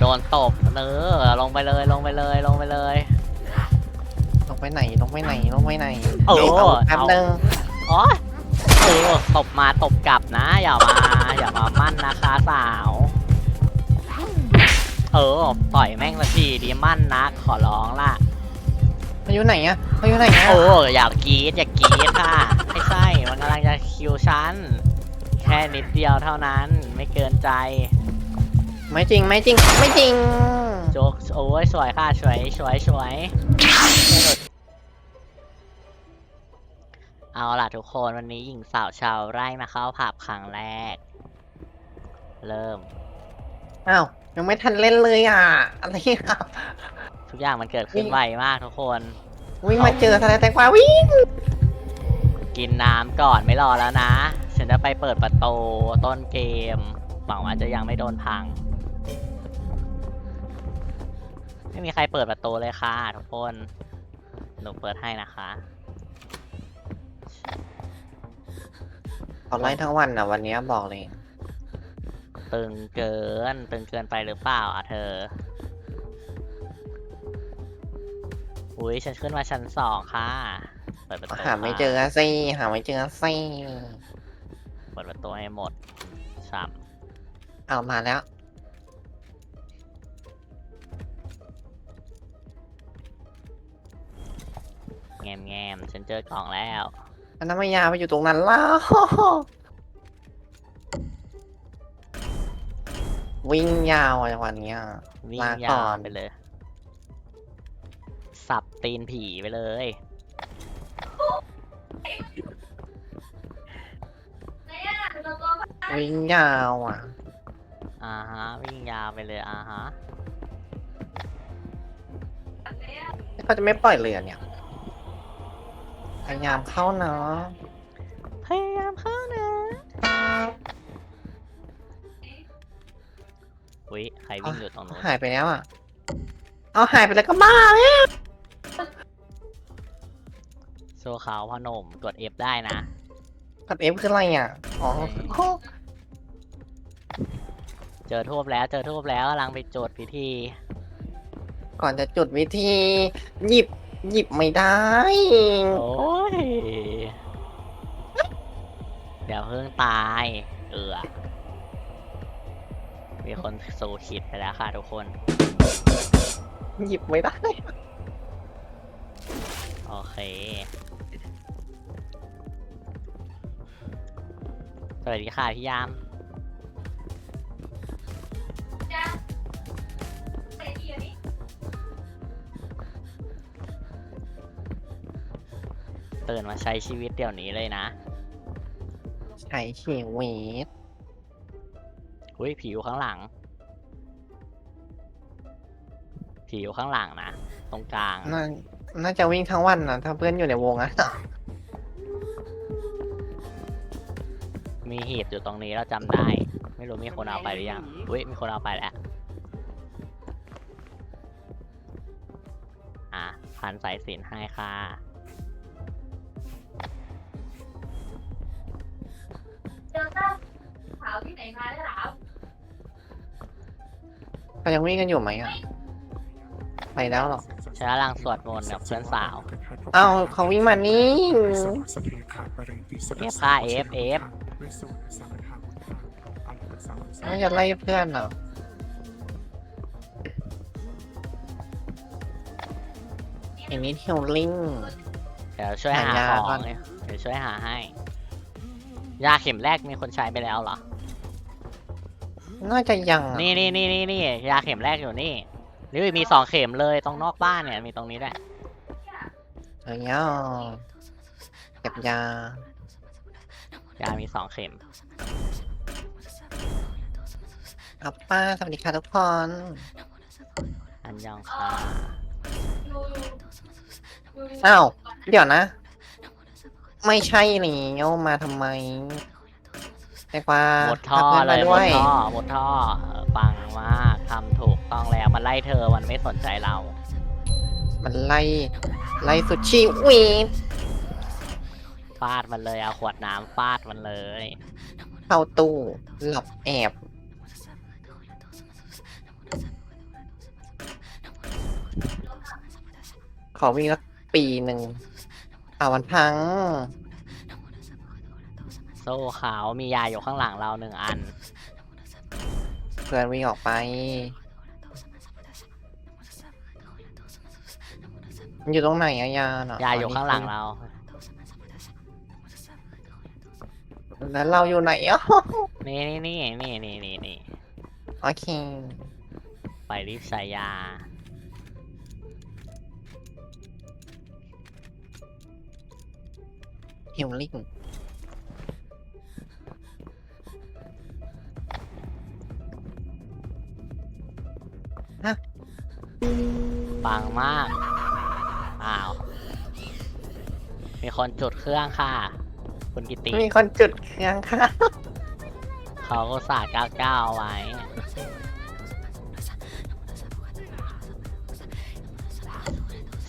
โดนตบเนอลงไปเลยลงไปเลยลงไปเลยลงไปไหนลงไปไหนลงไปไหนเออเอาแป๊บเอานึงอ๋อเออตบมาตบกลับนะ อย่ามาอย่ามามั่นนะคะสาว เออต่อยแม่งละทีดีมั่นนะขอร้องล่ะเขาอยู่ไหนอะเขาอยู่ไหนอะโอ้อย่ากรีดอย่ากรีดค่ะไม่ใช่มันกำลังจะคิวฉันแค่นิดเดียวเท่านั้นไม่เกินใจ ไม่จริงไม่จริงไม่จริงโจกโอ้ยสวยค่ะสวยสวยสวยเอาล่ะทุกคนวันนี้หญิงสาวชาวไร่มาเข้าผับครั้งแรก เริ่มอ้าวยังไม่ทันเล่นเลยอะอะไรอะทุกอย่างมันเกิดขึ้นนี่ไวมากทุกคนวิ่งมาเจอทนายแตงกวาวิ่งกินน้ำก่อนไม่รอแล้วนะ ฉันจะไปเปิดประตูต้นเกมหวังว่าจะยังไม่โดนพัง ไม่มีใครเปิดประตูเลยค่ะทุกคน หนูเปิดให้นะคะ เขาไล่ทั้งวันอะวันนี้บอกเลย ตึงเกิน ตึงเกินไปหรือเปล่าอะเธอ อุ้ยฉันขึ้นมาชั้นสองค่ะ เปิดประตูหาไม่ค่ะเจอสิหาไม่เจอสิเปิดประตูให้หมดสามเอามาแล้ว แงมแงมฉันเจอกล่องแล้ว อันนั้นไม่ยาไปอยู่ตรงนั้นแล้ววิ่งยาวอะจังหวะเนี้ย วิ่งลายก่าอวนไปเลย สับตีนผีไปเลย วิ่งยาวอะ อ่าฮะ วิ่งยาวไปเลย อ่าฮะเขาจะไม่ปล่อยเรือเนี่ย พยายามเข้าเนาะพยายามเข้านะอุ้ยใครวิ่งอยู่ตรงนู้นหายไปแล้วอะ เอาหายไปแล้วก็บ้าเนี่ยโซขาวพนมกด F ได้นะกดเอฟคืออะไรอะ อ๋อเจอทูบแล้วเจอทูบแล้วกำลังไปจดพิธี ก่อนจะจุดวิธี หยิบหยิบไม่ได้ โอ้ ยเดี๋ยวเพิ่งตาย เอือมีคนสู่ขิดไปแล้วค่ะทุกคน หยิบไม่ได้ โอเคสวัสดีค่ะพี่ยามตื่นมาใช้ชีวิตเดี๋ยวนี้เลยนะ ใช้ชีวิตอุ้ยผีอยู่ข้างหลังผีอยู่ข้างหลังนะ ตรงกลางน่าน่าจะวิ่งทั้งวันนะถ้าเพื่อนอยู่ในวงอะมีหีบอยู่ตรงนี้เราจำได้ ไม่รู้มีคนเอาไปหรือยังอุ้ยมีคนเอาไปแล้วอะพันสายสินให้ค่ะ เขายังวิ่งกันอยู่ไหมอะ ไปแล้วเหรอฉันกำลังสวดมนต์กับเพื่อนสาวเอ้าเขาวิ่งมานี่เอฟค่ะเอฟเอฟน่าจะไล่เพื่อนเหรออันนี้เทลลิงเดี๋ยวช่วยหาหายาของก่อนเนี่ยเดี๋ยวช่วยหาให้ ยาเข็มแรกมีคนใช้ไปแล้วเหรอ น่าจะยังอะนี่นี่นี่นี่นี่ยาเข็มแรกอยู่นี่นี่มีสองเข็มเลยตรงนอกบ้านเนี่ยมีตรงนี้ด้วยเฮ้ยอะเก็บยายามีสองเข็มอัปป้าสวัสดีค่ะทุกคน อันยองค่ะอ้าว เดี๋ยวนะ ไม่ใช่แล้วมาทำไม งกวาหมดท่อเลยหมดท่อหมดท่อปังมากทำถูกต้องแล้วมันไล่เธอมันไม่สนใจเรา มันไล่ไล่สุดชีวิตฟาดมันเลยเอาขวดน้ำฟาดมันเลย เข้าตู้หลับแอบ ขอวิ่งสักปีหนึ่งอ่าวันพัง โซ่ขาวมียาอยู่ข้างหลังเราหนึ่งอัน เพื่อนวิ่งออกไป มันอยู่ตรงไหนอะยาเนาะยาอยู่ข้างหลังเรา แล้วเราอยู่ไหนอะ นี่นี่นี่นี่นี่นี่นี่โอเค ไปรีบใส่ยา ฮิวลิ่ง ปังมาก อ้าว มีคนจุดเครื่องค่ะ คุณกิติ มีคนจุดเครื่องค่ะ เขาก็สาดก้าวก้าวไว้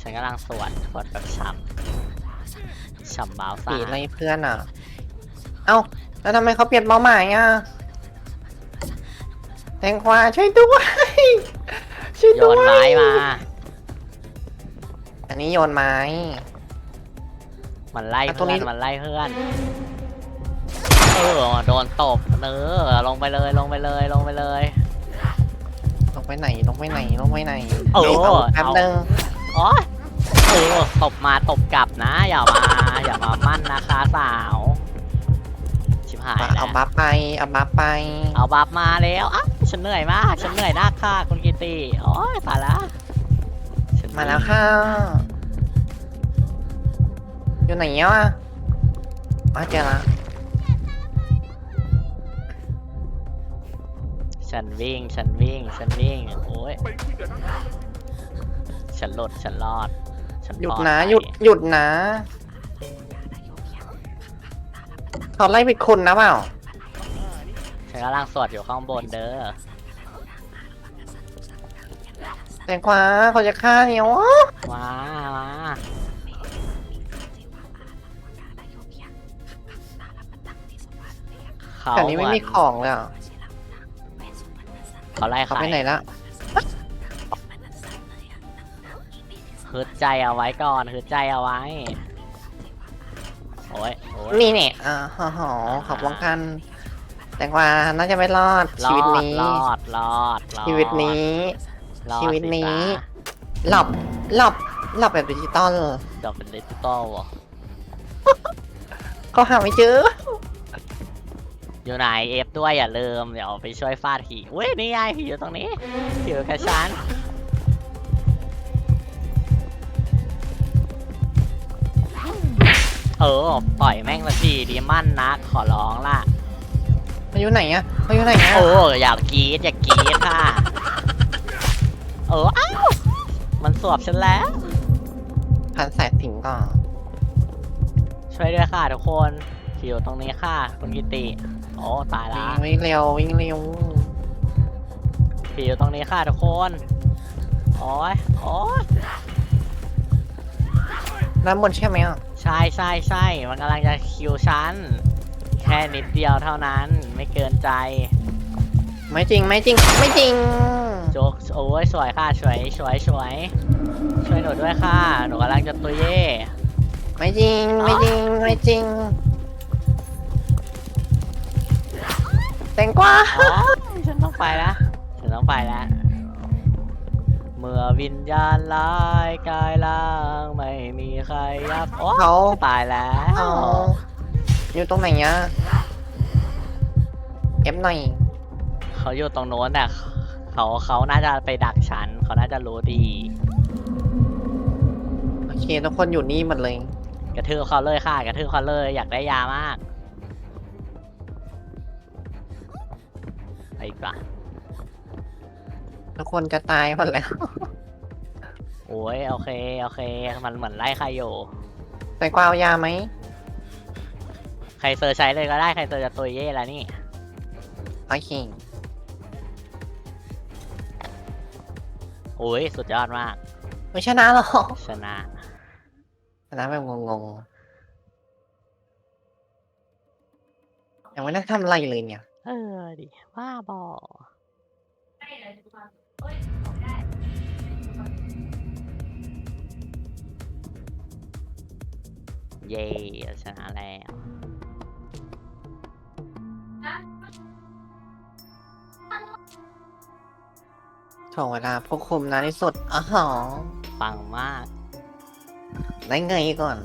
ฉันกำลังสวดสวดแบบฉ่ำฉ่ำเบาซ่าปีอะไรเพื่อนอะ เอ้า แล้วทำไมเขาเปลี่ยนเป้าหมายอะแตงกวาช่วยด้วยช่วยโยด้วนยไม้มาอั นนี้โยนไม้ มันไล่อะตรงเพื่นี้ อนมันไล่เพื่อน เออโดนตบเนอลงไปเลยลงไปเลยลงไปเลย ลงไปไหนลงไปไหนลงไปไหนเออเอาแป๊บเอา นึงโอ๊ยเออตบมาตบกลับนะ อย่ามาอย่ามามั่นนะคะสาว ชิบหายแล้วเอาบัฟไปเอาบัฟไปเอาบัฟมาแล้วอะฉันเหนื่อยมาก ฉันเหนื่อยนักค่ะคุณกิติโอ้ยตายละฉันมาแล้วค่ะ อยู่ไหนอะมาเจอละฉันวิ่ง ฉันวิ่ง ฉันวิ่ง โอ้ย ฉันหลุดฉันรอด ฉันหยุปดลอนะภัหยุด หยุดนะ เขาไล่ไปคนนะเปล่า ฉันกำลังสวดอยู่ข้างบนเด้อ แตงกวาเขาจะฆ่าเนี่ยโอ้มามา เขาแต่นี้ไม่มีของเลยอะเขาไล่เขาใครไปไหนละฮึดใจเอาไว้ก่อนฮึดใจเอาไว้โอ้ยโอ้ยนี่เนี่ยอ่าฮอหอขอบป้องกัน แตงกวาน่าจะไม่รอดรชีวิตอดนี้รอดรอดรอดชีวิตนี้รอดชีวิตนี้สิหลับหลับหลับแบบดิจิตอลจ๊ะจบเป็นดิจิตอลเหรอก็หาไม่เจอ อยู่ไหนเอฟด้วยอย่าลืมเดี๋ยวไปช่วยฟาดผีเว้ยนี่ไงผีอยู่ตรงนี้ผีอยู่กับฉันเออปล่อยแม่งละสิดีมั่นนักขอร้องล่ะเขาอยู่ไหนอะเขาอยู่ไหนอะโอ้อยากกรีดอยากกรีดค่ะเอออ้าวมันสวบฉันแล้วพันแสบสิงก่อนช่วยด้วยค่ะทุกคน ผีอยู่ตรงนี้ค่ะ คุณกิติโอ้ตายละวิ่งเร็ววิ่งเร็วผีอยู่ตรงนี้ค่ะทุกคนโอ้ยโอ้ยด้านบนใช่ไหมอะใช่ใช่ใช่มันกำลังจะคิวฉันแค่นิดเดียวเท่านั้นไม่เกินใจ ไม่จริงไม่จริงไม่จริงโจกโอ้ยสวยค่ะสวยสวยสวยช่วยหนูด้วยค่ะหนูกำลังจะตุยเย่ไม่จริงไม่จริงไม่จริง แตงกวาอ๋อฉันต้องไปแล้วฉันต้องไปแล้วเมื่อวิญญาณร้ายกายล่างไม่มีใครยับโอ้เขาตายแล้วเขาอยู่ตรงไหนอะเก็บหน่อยเขาอยู่ตรงโน้นแต่เขาเขาน่าจะไปดักฉัน เขาน่าจะรู้ดีโอเคทุกคนอยู่นี่หมดเลย กระทืบเขาเลยค่ะ กระทืบเขาเลยอยากได้ยามาก อีกปะทุกคนจะตายหมดแล้ว โอ้ยโอเคโอเค มันเหมือนไล่ใครอยู่แตงกวาเอายาไหม ใครเซอร์ใช้เลยก็ได้ใครเซอร์จะตุยเย่แล้วนี่ โอเค โอ้ยสุดยอดมาก ไม่ชนะหรอกชนะ ชนะแบบงงๆยังไม่ได้ทำอะไรเลยเนี่ย เออดิว่าบอไม่เลยทุกคนเอ้ยของได้เย่ชนะแล้วถ่วงเวลาพวกคุมนานที่สุดอ๋อหอปังมาก ได้ไงก่อน